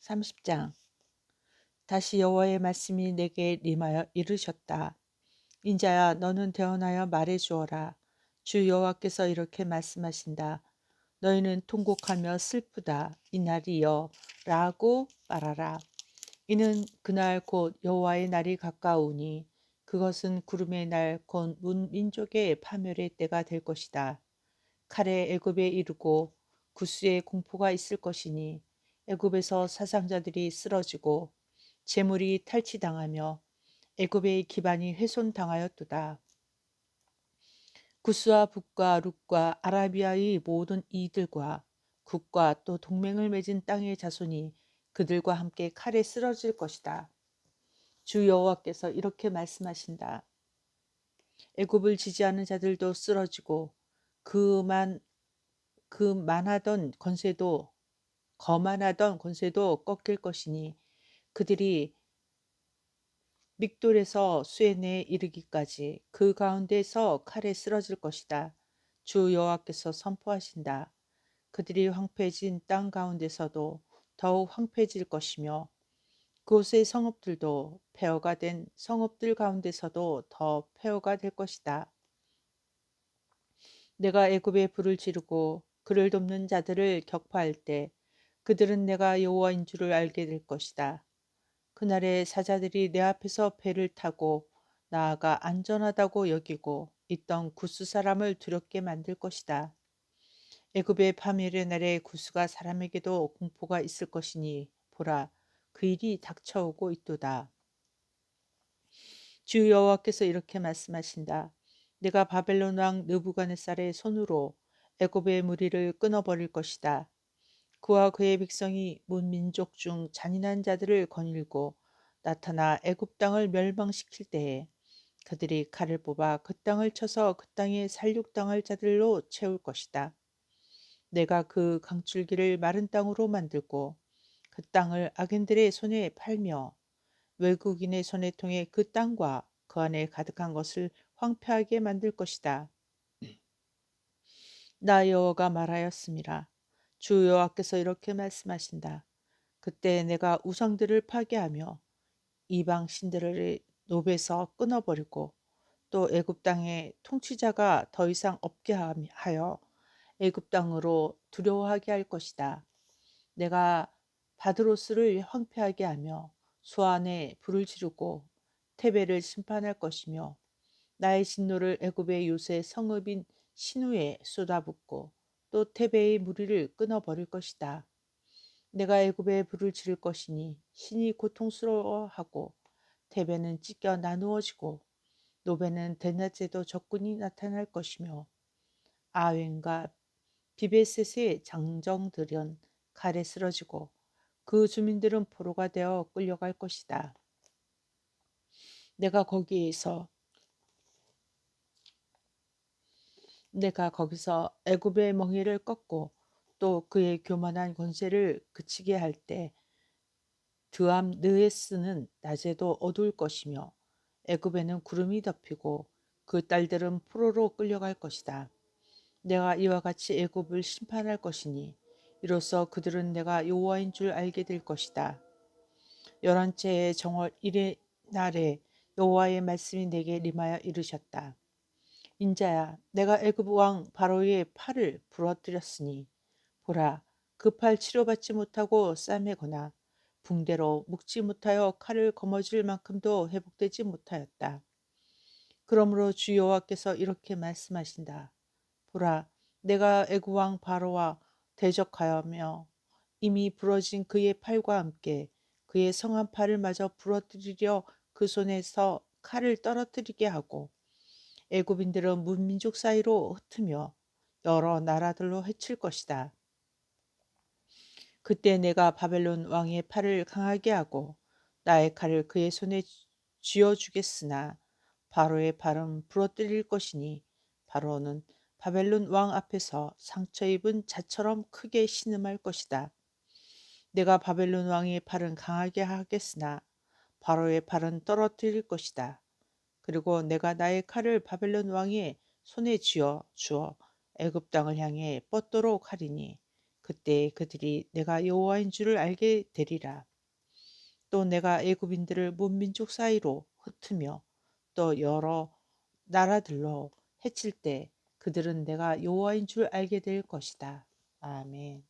30장 다시 여호와의 말씀이 내게 임하여 이르셨다. 인자야 너는 대언하여 말해 주어라. 주 여호와께서 이렇게 말씀하신다. 너희는 통곡하며 슬프다 이날이여 라고 말하라. 이는 그날 곧 여호와의 날이 가까우니 그것은 구름의 날 곧 문민족의 파멸의 때가 될 것이다. 칼에 애굽에 이르고 구스에 공포가 있을 것이니 애굽에서 사상자들이 쓰러지고 재물이 탈취당하며 애굽의 기반이 훼손당하였도다. 구스와 북과 룻과 아라비아의 모든 이들과 국과 또 동맹을 맺은 땅의 자손이 그들과 함께 칼에 쓰러질 것이다. 주 여호와께서 이렇게 말씀하신다. 애굽을 지지하는 자들도 쓰러지고 그만 그 만하던 권세도 거만하던 권세도 꺾일 것이니 그들이 믹돌에서 수에네에 이르기까지 그 가운데서 칼에 쓰러질 것이다. 주 여호와께서 선포하신다. 그들이 황폐해진 땅 가운데서도 더욱 황폐해질 것이며 그곳의 성읍들도 폐허가 된 성읍들 가운데서도 더 폐허가 될 것이다. 내가 애굽에 불을 지르고 그를 돕는 자들을 격파할 때 그들은 내가 여호와인 줄을 알게 될 것이다. 그날에 사자들이 내 앞에서 배를 타고 나아가 안전하다고 여기고 있던 구스 사람을 두렵게 만들 것이다. 애굽의 파멸의 날에 구스가 사람에게도 공포가 있을 것이니 보라 그 일이 닥쳐오고 있도다. 주 여호와께서 이렇게 말씀하신다. 내가 바벨론 왕 느부갓네살의 손으로 애굽의 무리를 끊어버릴 것이다. 그와 그의 백성이 문민족 중 잔인한 자들을 거닐고 나타나 애굽 땅을 멸망시킬 때에 그들이 칼을 뽑아 그 땅을 쳐서 그 땅에 살육당할 자들로 채울 것이다. 내가 그 강줄기를 마른 땅으로 만들고 그 땅을 악인들의 손에 팔며 외국인의 손에 통해 그 땅과 그 안에 가득한 것을 황폐하게 만들 것이다. 나 여호와가 말하였습니다. 주 여호와께서 이렇게 말씀하신다. 그때 내가 우상들을 파괴하며 이방 신들을 노베서 끊어버리고 또 애굽 땅에 통치자가 더 이상 없게 하여 애굽 땅으로 두려워하게 할 것이다. 내가 바드로스를 황폐하게 하며 수안에 불을 지르고 테베를 심판할 것이며 나의 진노를 애굽의 요새 성읍인 신우에 쏟아붓고 또 테베의 무리를 끊어버릴 것이다. 내가 애굽에 불을 지를 것이니 신이 고통스러워하고 테베는 찢겨 나누어지고 노베는 대낮에도 적군이 나타날 것이며 아웬과 비베셋의 장정들은 칼에 쓰러지고 그 주민들은 포로가 되어 끌려갈 것이다. 내가 거기에서 내가 거기서 애굽의 멍에를 꺾고 또 그의 교만한 권세를 그치게 할 때 드암 느에스는 낮에도 어두울 것이며 애굽에는 구름이 덮이고 그 딸들은 포로로 끌려갈 것이다. 내가 이와 같이 애굽을 심판할 것이니 이로써 그들은 내가 여호와인 줄 알게 될 것이다. 열한째의 정월 일의 날에 여호와의 말씀이 내게 임하여 이르셨다. 인자야, 내가 애굽 왕 바로의 팔을 부러뜨렸으니 보라, 그 팔 치료받지 못하고 싸매거나 붕대로 묶지 못하여 칼을 거머쥘 만큼도 회복되지 못하였다. 그러므로 주 여호와께서 이렇게 말씀하신다. 보라, 내가 애굽 왕 바로와 대적하여며 이미 부러진 그의 팔과 함께 그의 성한 팔을 마저 부러뜨리려 그 손에서 칼을 떨어뜨리게 하고 애굽인들은 문민족 사이로 흩으며 여러 나라들로 해칠 것이다. 그때 내가 바벨론 왕의 팔을 강하게 하고 나의 칼을 그의 손에 쥐어 주겠으나 바로의 팔은 부러뜨릴 것이니 바로는 바벨론 왕 앞에서 상처 입은 자처럼 크게 신음할 것이다. 내가 바벨론 왕의 팔은 강하게 하겠으나 바로의 팔은 떨어뜨릴 것이다. 그리고 내가 나의 칼을 바벨론 왕의 손에 쥐어 주어 애굽 땅을 향해 뻗도록 하리니 그때 그들이 내가 여호와인 줄을 알게 되리라. 또 내가 애굽인들을 문민족 사이로 흩으며 또 여러 나라들로 해칠 때 그들은 내가 여호와인 줄 알게 될 것이다. 아멘.